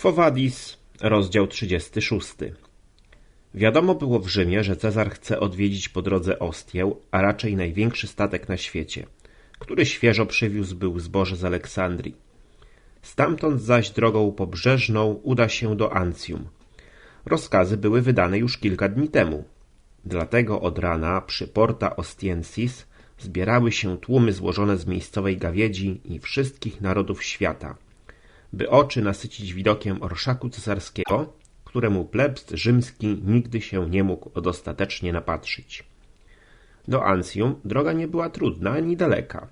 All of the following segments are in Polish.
Quo Vadis, rozdział 36. Wiadomo było w Rzymie, że Cezar chce odwiedzić po drodze Ostię, a raczej największy statek na świecie, który świeżo przywiózł był zboże z Aleksandrii. Stamtąd zaś drogą pobrzeżną uda się do Ancjum. Rozkazy były wydane już kilka dni temu. Dlatego od rana przy Porta Ostiensis zbierały się tłumy złożone z miejscowej gawiedzi i wszystkich narodów świata – by oczy nasycić widokiem orszaku cesarskiego, któremu plebs rzymski nigdy się nie mógł dostatecznie napatrzyć. Do Ancjum droga nie była trudna ani daleka.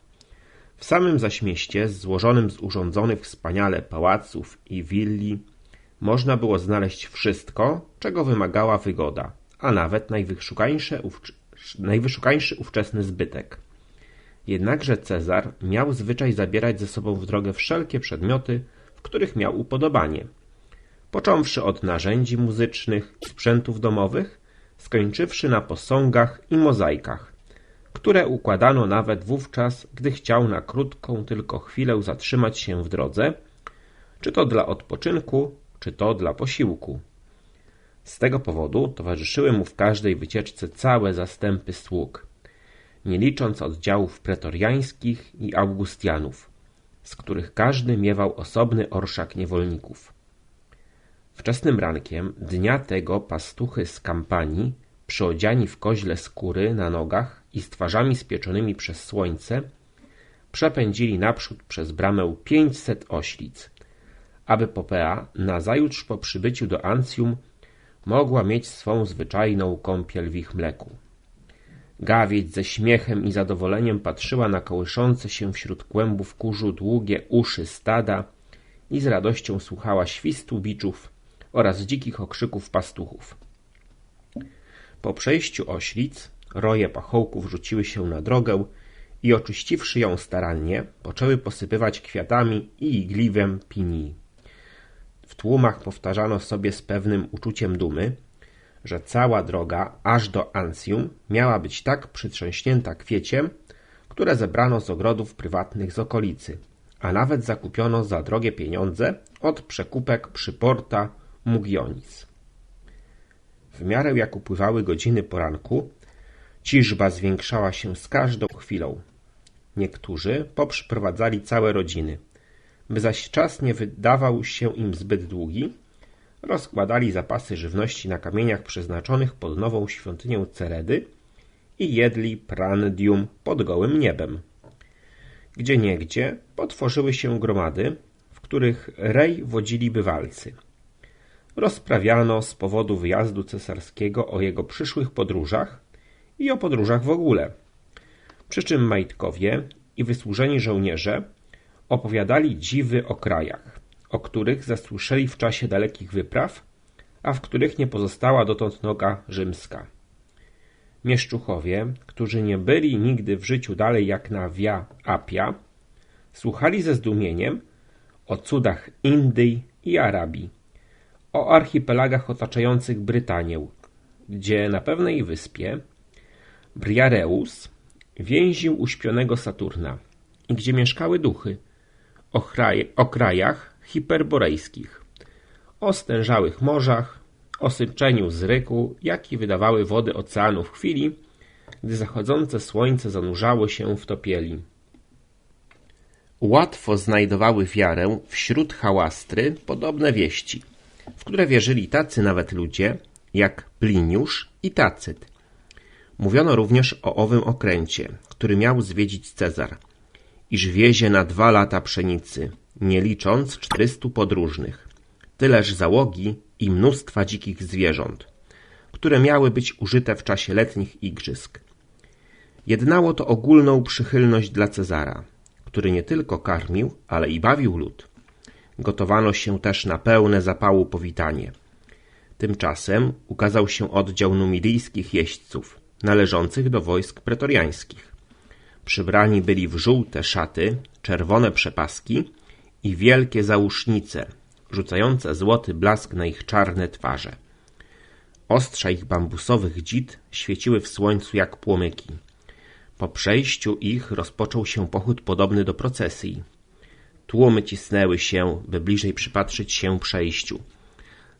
W samym zaś mieście, złożonym z urządzonych wspaniale pałaców i willi, można było znaleźć wszystko, czego wymagała wygoda, a nawet najwyszukańszy ówczesny zbytek. Jednakże Cezar miał zwyczaj zabierać ze sobą w drogę wszelkie przedmioty, których miał upodobanie. Począwszy od narzędzi muzycznych i sprzętów domowych, skończywszy na posągach i mozaikach, które układano nawet wówczas, gdy chciał na krótką tylko chwilę zatrzymać się w drodze, czy to dla odpoczynku, czy to dla posiłku. Z tego powodu towarzyszyły mu w każdej wycieczce całe zastępy sług, nie licząc oddziałów pretoriańskich i augustianów, z których każdy miewał osobny orszak niewolników. Wczesnym rankiem dnia tego pastuchy z kampanii, przyodziani w koźle skóry na nogach i z twarzami spieczonymi przez słońce, przepędzili naprzód przez bramę pięćset oślic, aby Popea nazajutrz po przybyciu do Ancjum mogła mieć swą zwyczajną kąpiel w ich mleku. Gawieć ze śmiechem i zadowoleniem patrzyła na kołyszące się wśród kłębów kurzu długie uszy stada i z radością słuchała świstu biczów oraz dzikich okrzyków pastuchów. Po przejściu oślic roje pachołków rzuciły się na drogę i oczyściwszy ją starannie, poczęły posypywać kwiatami i igliwem pinii. W tłumach powtarzano sobie z pewnym uczuciem dumy, że cała droga aż do Ancjum miała być tak przytrząśnięta kwieciem, które zebrano z ogrodów prywatnych z okolicy, a nawet zakupiono za drogie pieniądze od przekupek przy porta Mugionis. W miarę jak upływały godziny poranku, ciżba zwiększała się z każdą chwilą. Niektórzy poprzyprowadzali całe rodziny. By zaś czas nie wydawał się im zbyt długi, rozkładali zapasy żywności na kamieniach przeznaczonych pod nową świątynię Ceredy i jedli prandium pod gołym niebem. Gdzieniegdzie potworzyły się gromady, w których rej wodzili bywalcy. Rozprawiano z powodu wyjazdu cesarskiego o jego przyszłych podróżach i o podróżach w ogóle. Przy czym majtkowie i wysłużeni żołnierze opowiadali dziwy o krajach o których zasłyszeli w czasie dalekich wypraw, a w których nie pozostała dotąd noga rzymska. Mieszczuchowie, którzy nie byli nigdy w życiu dalej jak na Via Appia, słuchali ze zdumieniem o cudach Indii i Arabii, o archipelagach otaczających Brytanię, gdzie na pewnej wyspie Briareus więził uśpionego Saturna i gdzie mieszkały duchy, o, kraj, o krajach, hiperborejskich, o stężałych morzach, o sypczeniu z ryku, jaki wydawały wody oceanu w chwili, gdy zachodzące słońce zanurzało się w topieli. Łatwo znajdowały wiarę wśród hałastry podobne wieści, w które wierzyli tacy nawet ludzie, jak Pliniusz i Tacyt. Mówiono również o owym okręcie, który miał zwiedzić Cezar, iż wiezie na dwa lata pszenicy, nie licząc czterystu podróżnych, tyleż załogi i mnóstwa dzikich zwierząt, które miały być użyte w czasie letnich igrzysk. Jednało to ogólną przychylność dla Cezara, który nie tylko karmił, ale i bawił lud. Gotowano się też na pełne zapału powitanie. Tymczasem ukazał się oddział numidyjskich jeźdźców, należących do wojsk pretoriańskich. Przybrani byli w żółte szaty, czerwone przepaski i wielkie zausznice, rzucające złoty blask na ich czarne twarze. Ostrza ich bambusowych dzid świeciły w słońcu jak płomyki. Po przejściu ich rozpoczął się pochód podobny do procesji. Tłumy cisnęły się, by bliżej przypatrzyć się przejściu.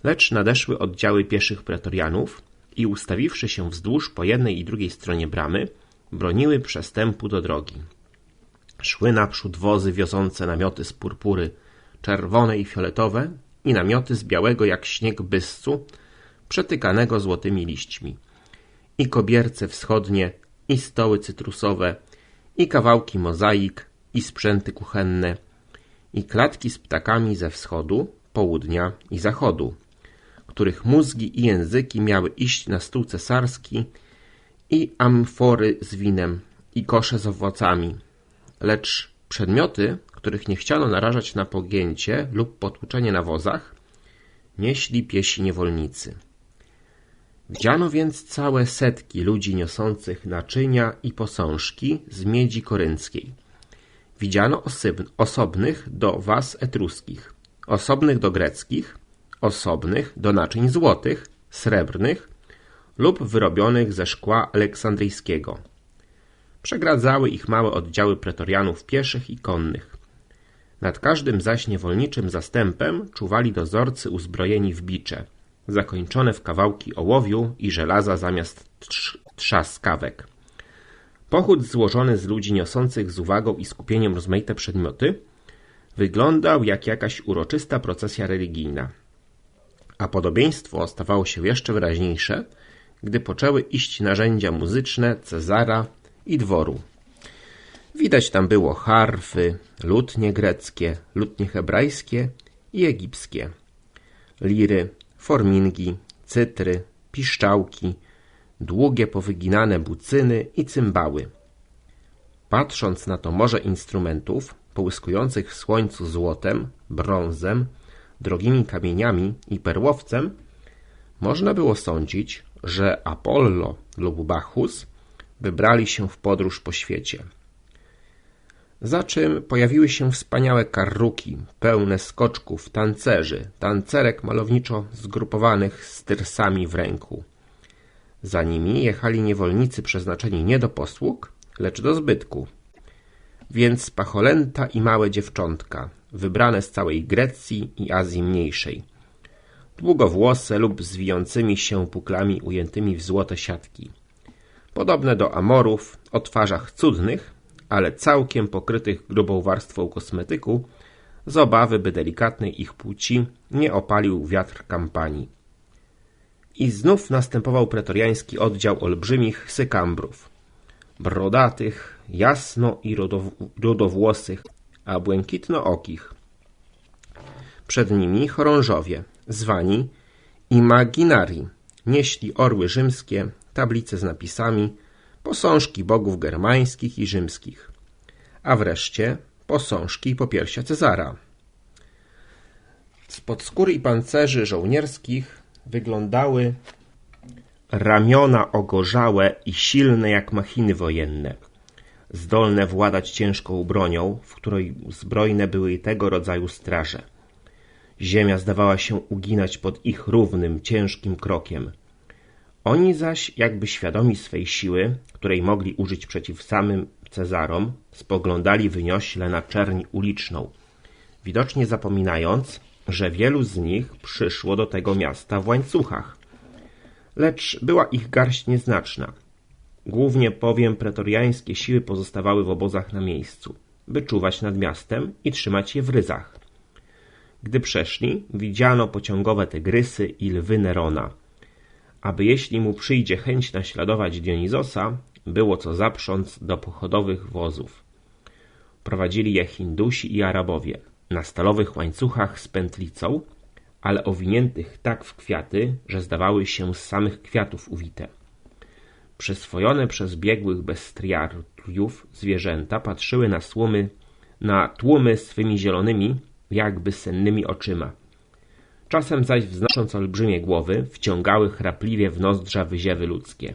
Lecz nadeszły oddziały pieszych pretorianów i ustawiwszy się wzdłuż po jednej i drugiej stronie bramy, broniły przestępu do drogi. Szły naprzód wozy wiozące namioty z purpury, czerwone i fioletowe i namioty z białego jak śnieg byscu, przetykanego złotymi liśćmi. I kobierce wschodnie, i stoły cytrusowe, i kawałki mozaik, i sprzęty kuchenne, i klatki z ptakami ze wschodu, południa i zachodu, których mózgi i języki miały iść na stół cesarski, i amfory z winem, i kosze z owocami. Lecz przedmioty, których nie chciano narażać na pogięcie lub potłuczenie na wozach, nieśli piesi niewolnicy. Widziano więc całe setki ludzi niosących naczynia i posążki z miedzi korynckiej. Widziano osobnych do was etruskich, osobnych do greckich, osobnych do naczyń złotych, srebrnych lub wyrobionych ze szkła aleksandryjskiego. Przegradzały ich małe oddziały pretorianów pieszych i konnych. Nad każdym zaś niewolniczym zastępem czuwali dozorcy uzbrojeni w bicze, zakończone w kawałki ołowiu i żelaza zamiast trzaskawek. Pochód złożony z ludzi niosących z uwagą i skupieniem rozmaite przedmioty wyglądał jak jakaś uroczysta procesja religijna. A podobieństwo stawało się jeszcze wyraźniejsze, gdy poczęły iść narzędzia muzyczne Cezara i dworu. Widać tam było harfy, lutnie greckie, lutnie hebrajskie i egipskie, liry, formingi, cytry, piszczałki, długie powyginane bucyny i cymbały. Patrząc na to morze instrumentów, połyskujących w słońcu złotem, brązem, drogimi kamieniami i perłowcem, można było sądzić, że Apollo lub Bacchus wybrali się w podróż po świecie. Za czym pojawiły się wspaniałe karruki, pełne skoczków, tancerzy, tancerek malowniczo zgrupowanych z tyrsami w ręku. Za nimi jechali niewolnicy przeznaczeni nie do posług, lecz do zbytku. Więc pacholęta i małe dziewczątka, wybrane z całej Grecji i Azji Mniejszej. Długowłose lub zwijającymi się puklami ujętymi w złote siatki. Podobne do amorów, o twarzach cudnych, ale całkiem pokrytych grubą warstwą kosmetyku, z obawy, by delikatnej ich płci nie opalił wiatr kampanii. I znów następował pretoriański oddział olbrzymich sykambrów, brodatych, jasno i rudowłosych, a błękitno-okich. Przed nimi chorążowie, zwani imaginari, nieśli orły rzymskie, tablice z napisami, posążki bogów germańskich i rzymskich, a wreszcie posążki i popiersia Cezara. Spod skóry i pancerzy żołnierskich wyglądały ramiona ogorzałe i silne jak machiny wojenne, zdolne władać ciężką bronią, w której zbrojne były i tego rodzaju straże. Ziemia zdawała się uginać pod ich równym, ciężkim krokiem. Oni zaś, jakby świadomi swej siły, której mogli użyć przeciw samym Cezarom, spoglądali wyniośle na czerń uliczną, widocznie zapominając, że wielu z nich przyszło do tego miasta w łańcuchach. Lecz była ich garść nieznaczna. Głównie powiem pretoriańskie siły pozostawały w obozach na miejscu, by czuwać nad miastem i trzymać je w ryzach. Gdy przeszli, widziano pociągowe tygrysy i lwy Nerona, aby jeśli mu przyjdzie chęć naśladować Dionizosa, było co zaprząc do pochodowych wozów. Prowadzili je Hindusi i Arabowie na stalowych łańcuchach z pętlicą, ale owiniętych tak w kwiaty, że zdawały się z samych kwiatów uwite. Przyswojone przez biegłych bestriariów zwierzęta patrzyły na słomy, na tłumy swymi zielonymi, jakby sennymi oczyma. Czasem zaś wznosząc olbrzymie głowy, wciągały chrapliwie w nozdrza wyziewy ludzkie,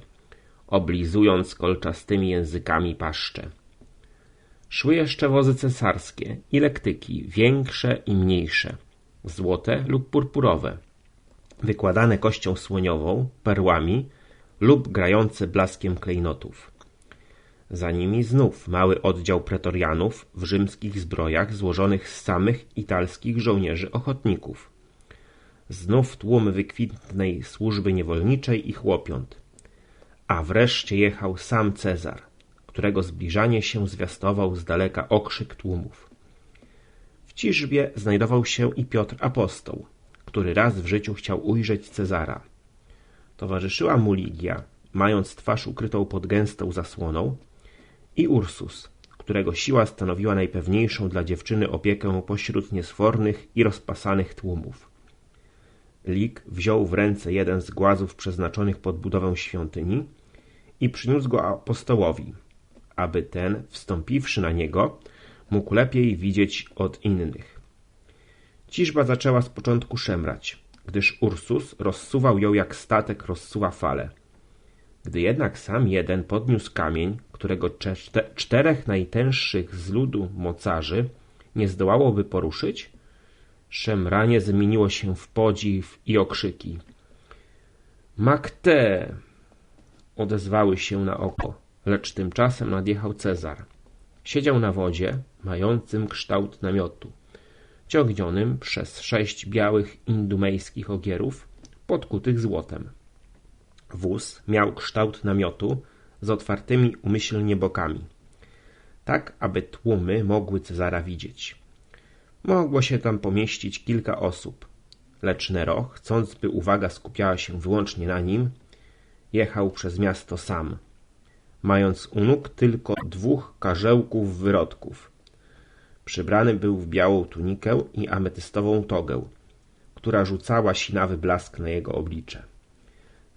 oblizując kolczastymi językami paszcze. Szły jeszcze wozy cesarskie i lektyki, większe i mniejsze, złote lub purpurowe, wykładane kością słoniową, perłami lub grające blaskiem klejnotów. Za nimi znów mały oddział pretorianów w rzymskich zbrojach złożonych z samych italskich żołnierzy ochotników. Znów tłum wykwintnej służby niewolniczej i chłopiąt. A wreszcie jechał sam Cezar, którego zbliżanie się zwiastował z daleka okrzyk tłumów. W ciżbie znajdował się i Piotr Apostoł, który raz w życiu chciał ujrzeć Cezara. Towarzyszyła mu Ligia, mając twarz ukrytą pod gęstą zasłoną, i Ursus, którego siła stanowiła najpewniejszą dla dziewczyny opiekę pośród niesfornych i rozpasanych tłumów. Lig wziął w ręce jeden z głazów przeznaczonych pod budowę świątyni i przyniósł go apostołowi, aby ten, wstąpiwszy na niego, mógł lepiej widzieć od innych. Ciżba zaczęła z początku szemrać, gdyż Ursus rozsuwał ją jak statek rozsuwa fale. Gdy jednak sam jeden podniósł kamień, którego czterech najtęższych z ludu mocarzy nie zdołałoby poruszyć, szemranie zmieniło się w podziw i okrzyki. Makte! odezwały się na oko, lecz tymczasem nadjechał Cezar. Siedział na wodzie, mającym kształt namiotu, ciągnionym przez sześć białych indumejskich ogierów, podkutych złotem. Wóz miał kształt namiotu z otwartymi umyślnie bokami, tak aby tłumy mogły Cezara widzieć. Mogło się tam pomieścić kilka osób, lecz Nero, chcąc by uwaga skupiała się wyłącznie na nim, jechał przez miasto sam, mając u nóg tylko dwóch karzełków wyrodków. Przybrany był w białą tunikę i ametystową togę, która rzucała sinawy blask na jego oblicze.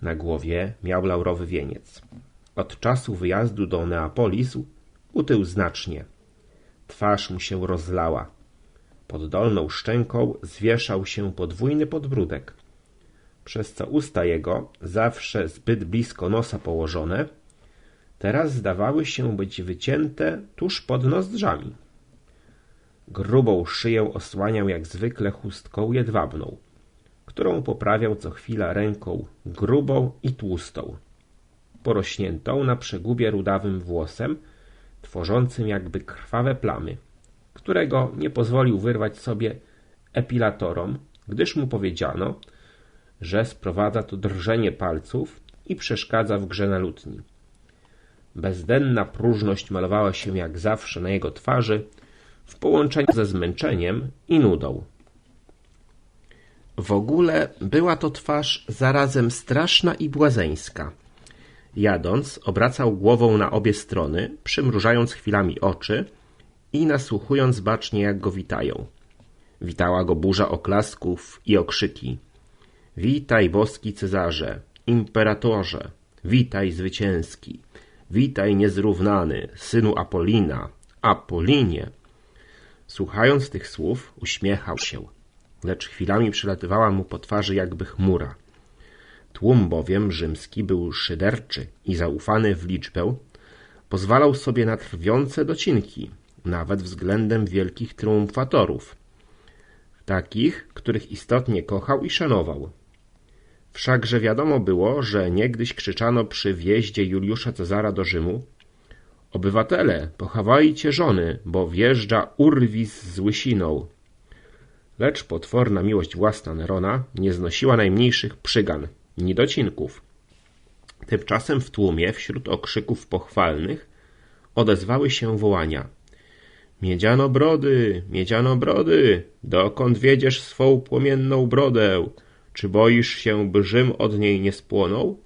Na głowie miał laurowy wieniec. Od czasu wyjazdu do Neapolis utył znacznie. Twarz mu się rozlała. Pod dolną szczęką zwieszał się podwójny podbródek, przez co usta jego, zawsze zbyt blisko nosa położone, teraz zdawały się być wycięte tuż pod nozdrzami. Grubą szyję osłaniał jak zwykle chustką jedwabną, którą poprawiał co chwila ręką grubą i tłustą, porośniętą na przegubie rudawym włosem, tworzącym jakby krwawe plamy, którego nie pozwolił wyrwać sobie epilatorom, gdyż mu powiedziano, że sprowadza to drżenie palców i przeszkadza w grze na lutni. Bezdenna próżność malowała się jak zawsze na jego twarzy w połączeniu ze zmęczeniem i nudą. W ogóle była to twarz zarazem straszna i błazeńska. Jadąc, obracał głową na obie strony, przymrużając chwilami oczy i nasłuchując bacznie, jak go witają. Witała go burza oklasków i okrzyki. Witaj, boski Cezarze, imperatorze, witaj zwycięski, witaj niezrównany, synu Apolina, Apolinie. Słuchając tych słów, uśmiechał się lecz chwilami przylatywała mu po twarzy jakby chmura. Tłum bowiem rzymski był szyderczy i zaufany w liczbę, pozwalał sobie na trwiące docinki, nawet względem wielkich triumfatorów, takich, których istotnie kochał i szanował. Wszakże wiadomo było, że niegdyś krzyczano przy wjeździe Juliusza Cezara do Rzymu Obywatele, pochawajcie żony, bo wjeżdża Urwis z łysiną. Lecz potworna miłość własna Nerona nie znosiła najmniejszych przygan, ni docinków. Tymczasem w tłumie, wśród okrzyków pochwalnych, odezwały się wołania. Miedziano brody, miedziano brody, dokąd wiedziesz swą płomienną brodę? Czy boisz się, by Rzym od niej nie spłonął?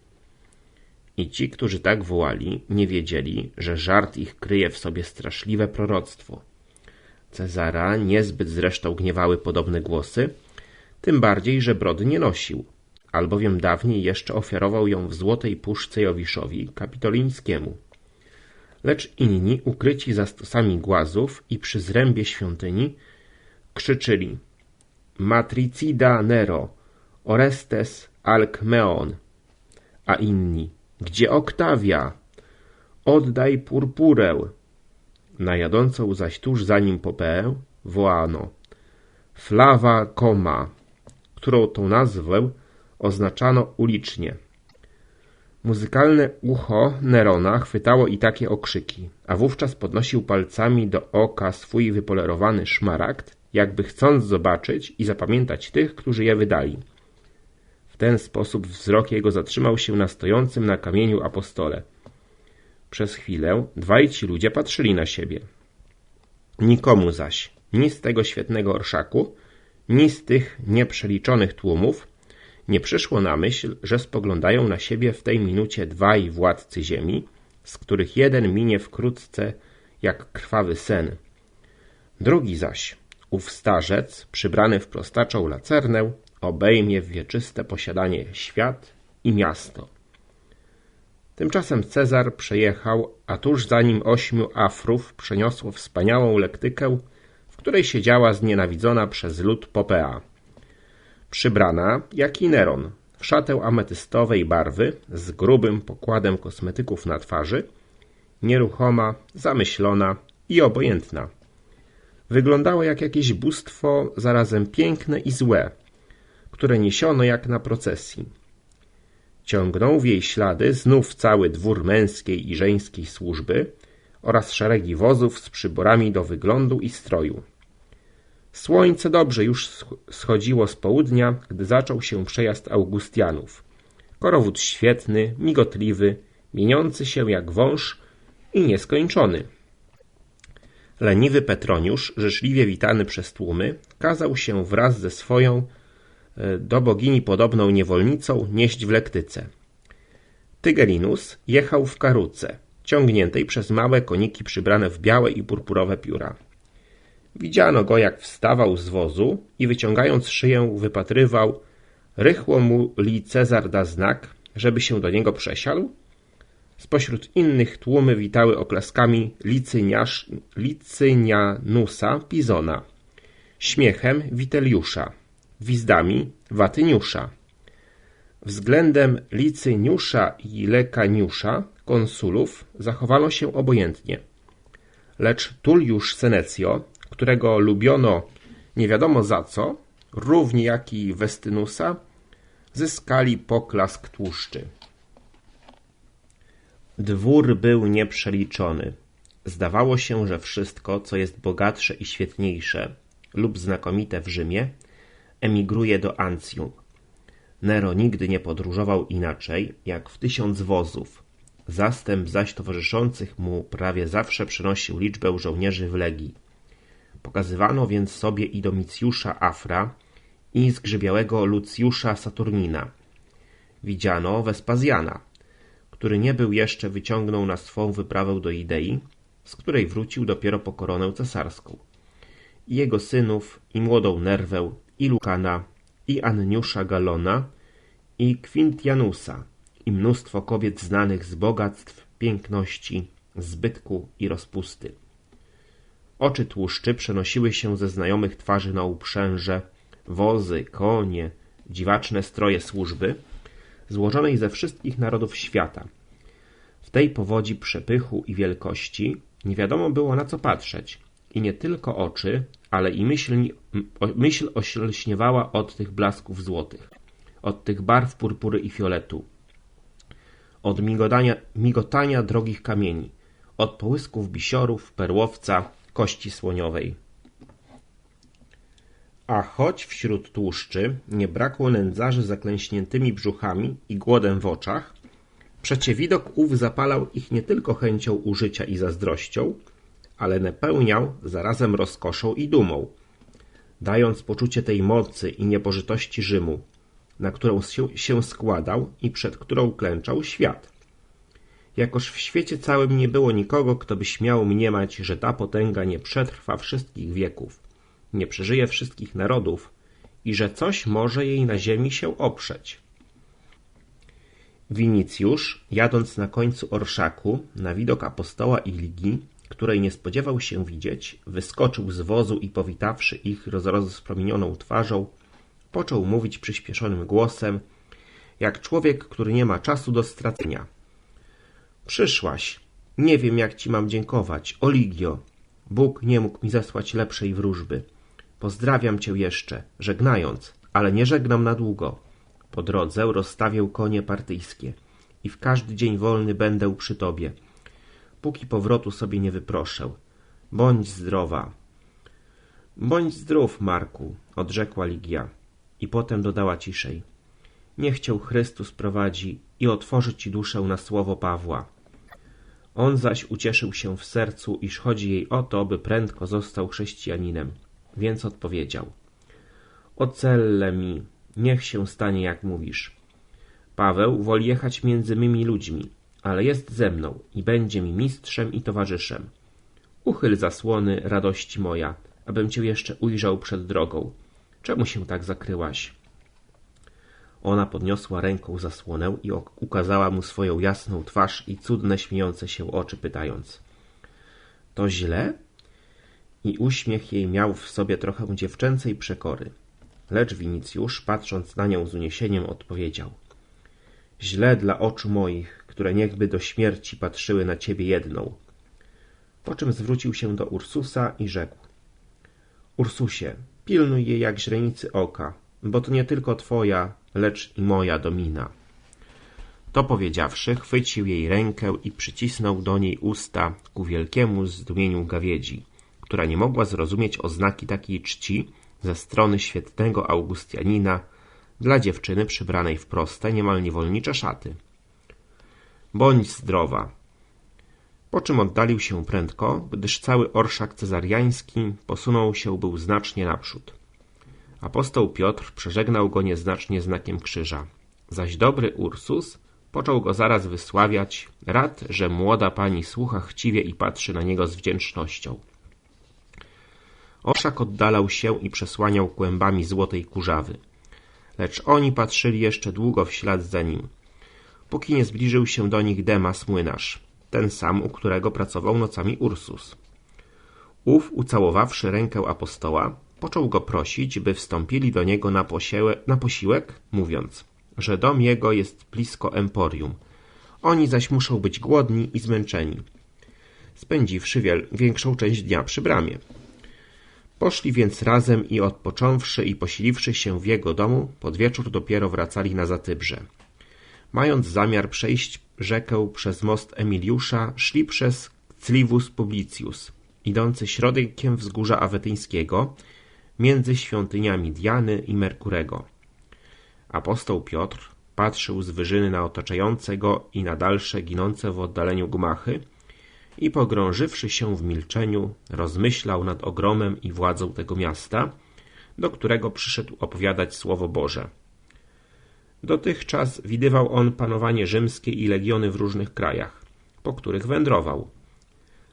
I ci, którzy tak wołali, nie wiedzieli, że żart ich kryje w sobie straszliwe proroctwo. Cezara niezbyt zresztą gniewały podobne głosy, tym bardziej, że brody nie nosił, albowiem dawniej jeszcze ofiarował ją w złotej puszce Jowiszowi kapitolińskiemu. Lecz inni, ukryci za stosami głazów i przy zrębie świątyni, krzyczyli Matricida Nero, Orestes Alkmeon, a inni Gdzie Oktawia? Oddaj purpurę, na jadącą zaś tuż za nim Popeę wołano Flawa Coma, którą tą nazwę oznaczano ulicznie. Muzykalne ucho Nerona chwytało i takie okrzyki, a wówczas podnosił palcami do oka swój wypolerowany szmaragd, jakby chcąc zobaczyć i zapamiętać tych, którzy je wydali. W ten sposób wzrok jego zatrzymał się na stojącym na kamieniu apostole. Przez chwilę dwaj ci ludzie patrzyli na siebie. Nikomu zaś, ni z tego świetnego orszaku, ni z tych nieprzeliczonych tłumów, nie przyszło na myśl, że spoglądają na siebie w tej minucie dwaj władcy ziemi, z których jeden minie wkrótce jak krwawy sen. Drugi zaś, ów starzec, przybrany w prostaczą lacernę, obejmie w wieczyste posiadanie świat i miasto. Tymczasem Cezar przejechał, a tuż za nim ośmiu afrów przeniosło wspaniałą lektykę, w której siedziała znienawidzona przez lud Popea. Przybrana, jak i Neron, w szatę ametystowej barwy z grubym pokładem kosmetyków na twarzy, nieruchoma, zamyślona i obojętna. Wyglądała jak jakieś bóstwo zarazem piękne i złe, które niesiono jak na procesji. Ciągnął w jej ślady znów cały dwór męskiej i żeńskiej służby oraz szeregi wozów z przyborami do wyglądu i stroju. Słońce dobrze już schodziło z południa, gdy zaczął się przejazd Augustianów. Korowód świetny, migotliwy, mieniący się jak wąż i nieskończony. Leniwy Petroniusz, życzliwie witany przez tłumy, kazał się wraz ze swoją do bogini podobną niewolnicą nieść w lektyce. Tygelinus jechał w karuce, ciągniętej przez małe koniki przybrane w białe i purpurowe pióra. Widziano go, jak wstawał z wozu i wyciągając szyję wypatrywał, rychło mu li Cezar da znak, żeby się do niego przesiadł. Spośród innych tłumy witały oklaskami licynianusa Pizona, śmiechem Witeliusza, gwizdami Watyniusza. Względem Licyniusza i Lekaniusza, konsulów, zachowano się obojętnie. Lecz Tulliusz Senecio, którego lubiono nie wiadomo za co, równie jak i Westynusa, zyskali poklask tłuszczy. Dwór był nieprzeliczony. Zdawało się, że wszystko, co jest bogatsze i świetniejsze lub znakomite w Rzymie, emigruje do Ancjum. Nero nigdy nie podróżował inaczej, jak w tysiąc wozów. Zastęp zaś towarzyszących mu prawie zawsze przynosił liczbę żołnierzy w legii. Pokazywano więc sobie i Domicjusza Afra i zgrzybiałego Lucjusza Saturnina. Widziano Wespazjana, który nie był jeszcze wyciągnął na swą wyprawę do Idei, z której wrócił dopiero po koronę cesarską. I jego synów, i młodą Nerwę, i Lukana, i Anniusza Galona, i Quintianusa, i mnóstwo kobiet znanych z bogactw, piękności, zbytku i rozpusty. Oczy tłuszczy przenosiły się ze znajomych twarzy na uprzęże, wozy, konie, dziwaczne stroje służby, złożonej ze wszystkich narodów świata. W tej powodzi przepychu i wielkości nie wiadomo było na co patrzeć i nie tylko oczy, ale i myśl, myśl od tych blasków złotych, od tych barw purpury i fioletu, od migotania, migotania drogich kamieni, od połysków bisiorów, perłowca, kości słoniowej. A choć wśród tłuszczy nie brakło nędzarzy zaklęśniętymi brzuchami i głodem w oczach, przecie widok ów zapalał ich nie tylko chęcią użycia i zazdrością, ale napełniał zarazem rozkoszą i dumą, dając poczucie tej mocy i niebożytości Rzymu, na którą się składał i przed którą klęczał świat jakoż w świecie całym nie było nikogo, kto by śmiał mniemać, że ta potęga nie przetrwa wszystkich wieków, nie przeżyje wszystkich narodów i że coś może jej na ziemi się oprzeć. Winicjusz, jadąc na końcu orszaku, na widok apostoła i ligi, której nie spodziewał się widzieć, wyskoczył z wozu i powitawszy ich rozpromienioną twarzą, począł mówić przyspieszonym głosem, jak człowiek, który nie ma czasu do stracenia – Przyszłaś. Nie wiem, jak ci mam dziękować. Oligio. Bóg nie mógł mi zesłać lepszej wróżby. Pozdrawiam cię jeszcze, żegnając, ale nie żegnam na długo. Po drodze rozstawię konie partyjskie i w każdy dzień wolny będę przy tobie, póki powrotu sobie nie wyproszę. Bądź zdrowa. Bądź zdrów, Marku, odrzekła Ligia i potem dodała ciszej. Niech cię Chrystus prowadzi i otworzy ci duszę na słowo Pawła. On zaś ucieszył się w sercu, iż chodzi jej o to, by prędko został chrześcijaninem, więc odpowiedział. Ocelle mi, niech się stanie jak mówisz. Paweł woli jechać między mymi ludźmi, ale jest ze mną i będzie mi mistrzem i towarzyszem. Uchyl zasłony, radości moja, abym cię jeszcze ujrzał przed drogą. Czemu się tak zakryłaś? Ona podniosła ręką zasłonę i ukazała mu swoją jasną twarz i cudne śmiejące się oczy, pytając – to źle? I uśmiech jej miał w sobie trochę dziewczęcej przekory. Lecz Winicjusz, patrząc na nią z uniesieniem, odpowiedział – źle dla oczu moich, które niechby do śmierci patrzyły na ciebie jedną. Po czym zwrócił się do Ursusa i rzekł – Ursusie, pilnuj jej jak źrenicy oka, bo to nie tylko twoja, lecz i moja domina. To powiedziawszy, chwycił jej rękę i przycisnął do niej usta ku wielkiemu zdumieniu gawiedzi, która nie mogła zrozumieć oznaki takiej czci ze strony świetnego Augustianina dla dziewczyny przybranej w proste, niemal niewolnicze szaty. Bądź zdrowa. Po czym oddalił się prędko, gdyż cały orszak cezariański posunął się był znacznie naprzód. Apostoł Piotr przeżegnał go nieznacznie znakiem krzyża, zaś dobry Ursus począł go zaraz wysławiać, rad, że młoda pani słucha chciwie i patrzy na niego z wdzięcznością. Orszak oddalał się i przesłaniał kłębami złotej kurzawy. Lecz oni patrzyli jeszcze długo w ślad za nim, póki nie zbliżył się do nich Demas młynarz, ten sam, u którego pracował nocami Ursus. Ów, ucałowawszy rękę apostoła, począł go prosić, by wstąpili do niego na, na posiłek, mówiąc, że dom jego jest blisko emporium. Oni zaś muszą być głodni i zmęczeni, spędziwszy wiel, większą część dnia przy bramie. Poszli więc razem i odpocząwszy i posiliwszy się w jego domu, pod wieczór dopiero wracali na Zatybrze. Mając zamiar przejść rzekę przez most Emiliusza, szli przez Clivus Publicius, idący środkiem wzgórza Awetyńskiego, między świątyniami Diany i Merkurego. Apostoł Piotr patrzył z wyżyny na otaczające go i na dalsze ginące w oddaleniu gmachy i pogrążywszy się w milczeniu, rozmyślał nad ogromem i władzą tego miasta, do którego przyszedł opowiadać Słowo Boże. Dotychczas widywał on panowanie rzymskie i legiony w różnych krajach, po których wędrował.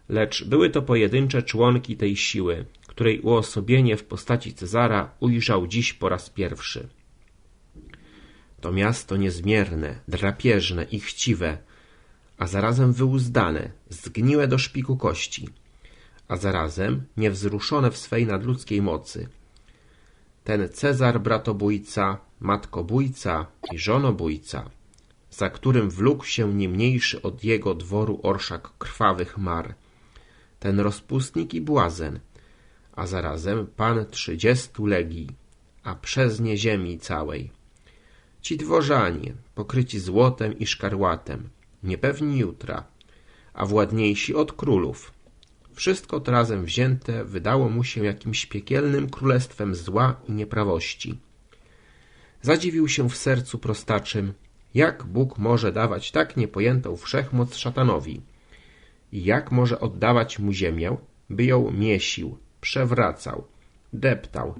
Lecz były to pojedyncze członki tej siły, której uosobienie w postaci Cezara ujrzał dziś po raz pierwszy. To miasto niezmierne, drapieżne i chciwe, a zarazem wyuzdane, zgniłe do szpiku kości, a zarazem niewzruszone w swej nadludzkiej mocy. Ten Cezar bratobójca, matkobójca i żonobójca, za którym wlókł się nie mniejszy od jego dworu orszak krwawych mar, ten rozpustnik i błazen, a zarazem pan trzydziestu legii, a przez nie ziemi całej. Ci dworzanie, pokryci złotem i szkarłatem, niepewni jutra, a władniejsi od królów. Wszystko to razem wzięte wydało mu się jakimś piekielnym królestwem zła i nieprawości. Zadziwił się w sercu prostaczym, jak Bóg może dawać tak niepojętą wszechmoc szatanowi i jak może oddawać mu ziemię, by ją miesił, przewracał, deptał,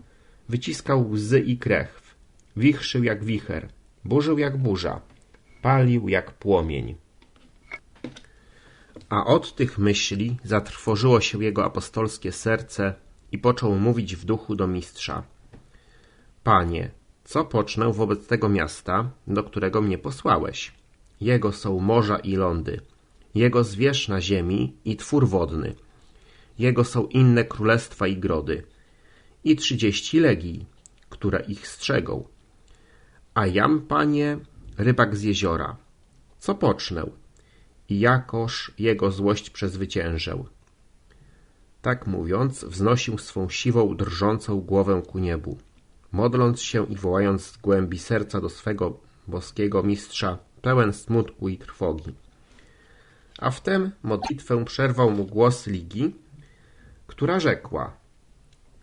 wyciskał łzy i krew, wichrzył jak wicher, burzył jak burza, palił jak płomień. A od tych myśli zatrwożyło się jego apostolskie serce i począł mówić w duchu do mistrza. Panie, co pocznę wobec tego miasta, do którego mnie posłałeś? Jego są morza i lądy, jego zwierz na ziemi i twór wodny. Jego są inne królestwa i grody i trzydzieści legii, które ich strzegą. A jam, panie, rybak z jeziora, co pocznę i jakoż jego złość przezwyciężę. Tak mówiąc, wznosił swą siwą, drżącą głowę ku niebu. Modląc się i wołając z głębi serca do swego boskiego mistrza, pełen smutku i trwogi. A wtem modlitwę przerwał mu głos Ligi, która rzekła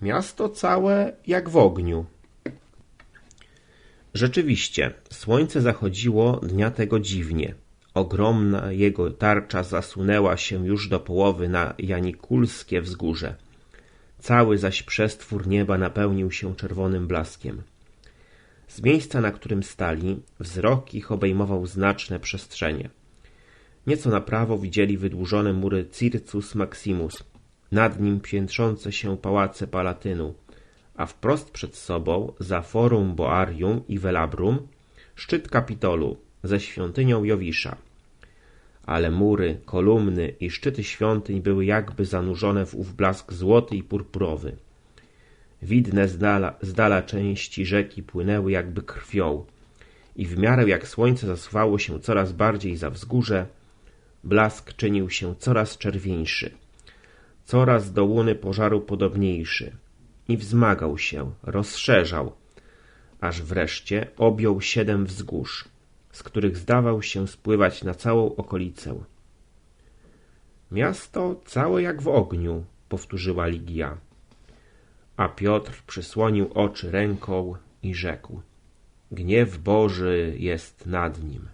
Miasto całe jak w ogniu. Rzeczywiście, słońce zachodziło dnia tego dziwnie. Ogromna jego tarcza zasunęła się już do połowy na Janikulskie wzgórze. Cały zaś przestwór nieba napełnił się czerwonym blaskiem. Z miejsca, na którym stali, wzrok ich obejmował znaczne przestrzenie. Nieco na prawo widzieli wydłużone mury Circus Maximus, nad nim piętrzące się pałace Palatynu, a wprost przed sobą, za Forum Boarium i Velabrum, szczyt Kapitolu ze świątynią Jowisza. Ale mury, kolumny i szczyty świątyń były jakby zanurzone w ów blask złoty i purpurowy. Widne z dala, z dala części rzeki płynęły jakby krwią. I w miarę jak słońce zasuwało się coraz bardziej za wzgórze, blask czynił się coraz czerwieńszy, coraz do łuny pożaru podobniejszy. I wzmagał się, rozszerzał, aż wreszcie objął siedem wzgórz, z których zdawał się spływać na całą okolicę. Miasto całe jak w ogniu, powtórzyła Ligia. A Piotr przysłonił oczy ręką i rzekł: Gniew Boży jest nad nim.